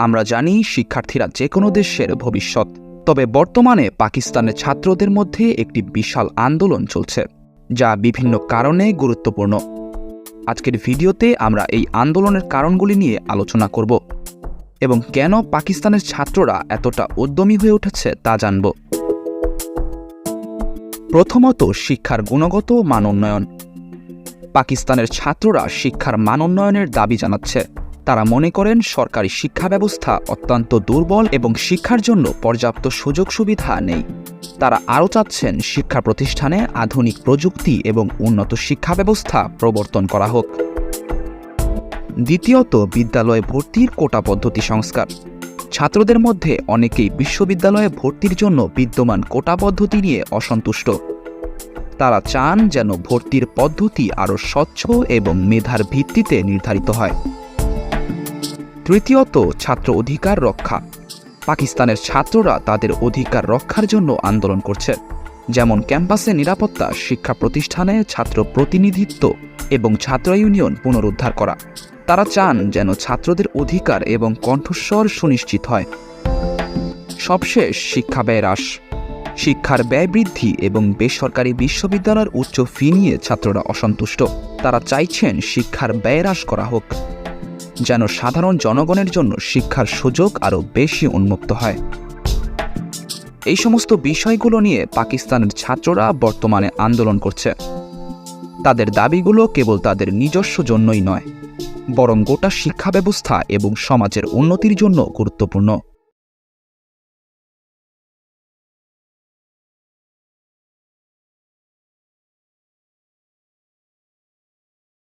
আমরা জানি শিক্ষার্থীরা যে কোনো দেশের ভবিষ্যৎ। তবে বর্তমানে পাকিস্তানের ছাত্রদের মধ্যে একটি বিশাল আন্দোলন চলছে, যা বিভিন্ন কারণে গুরুত্বপূর্ণ। আজকের ভিডিওতে আমরা এই আন্দোলনের কারণগুলি নিয়ে আলোচনা করব এবং কেন পাকিস্তানের ছাত্ররা এতটা উদ্যমী হয়ে উঠেছে তা জানব। প্রথমত শিক্ষার গুণগত মান উন্নয়ন। পাকিস্তানের ছাত্ররা শিক্ষার মান উন্নয়নের দাবি জানাচ্ছে। তারা মনে করেন সরকারি শিক্ষা ব্যবস্থা অত্যন্ত দুর্বল এবং শিক্ষার জন্য পর্যাপ্ত সুযোগ সুবিধা নেই। তারা আরও চাচ্ছেন শিক্ষা প্রতিষ্ঠানে আধুনিক প্রযুক্তি এবং উন্নত শিক্ষা ব্যবস্থা প্রবর্তন করা হোক। দ্বিতীয়ত, বিদ্যালয়ে ভর্তির কোটা পদ্ধতি সংস্কার। ছাত্রদের মধ্যে অনেকেই বিশ্ববিদ্যালয়ে ভর্তির জন্য বিদ্যমান কোটা পদ্ধতি নিয়ে অসন্তুষ্ট। তারা চান যেন ভর্তির পদ্ধতি আরও স্বচ্ছ এবং মেধার ভিত্তিতে নির্ধারিত হয়। তৃতীয়ত ছাত্র অধিকার রক্ষা। পাকিস্তানের ছাত্ররা তাদের অধিকার রক্ষার জন্য আন্দোলন করছে। যেমন ক্যাম্পাসে নিরাপত্তা, শিক্ষা প্রতিষ্ঠানে ছাত্র প্রতিনিধিত্ব এবং ছাত্র ইউনিয়ন পুনরুদ্ধার করা। তারা চান যেন ছাত্রদের অধিকার এবং কণ্ঠস্বর সুনিশ্চিত হয়। সবশেষ শিক্ষা ব্যয় হ্রাস। শিক্ষার ব্যয় বৃদ্ধি এবং বেসরকারি বিশ্ববিদ্যালয়ের উচ্চ ফি নিয়ে ছাত্ররা অসন্তুষ্ট। তারা চাইছেন শিক্ষার ব্যয় হ্রাস করা হোক। যেন সাধারণ জনগণের জন্য শিক্ষার সুযোগ আরও বেশি উন্মুক্ত হয়। এই সমস্ত বিষয়গুলো নিয়ে পাকিস্তানের ছাত্ররা বর্তমানে আন্দোলন করছে। তাদের দাবিগুলো কেবল তাদের নিজস্ব জন্যই নয়, বরং গোটা শিক্ষা ব্যবস্থা এবং সমাজের উন্নতির জন্য গুরুত্বপূর্ণ।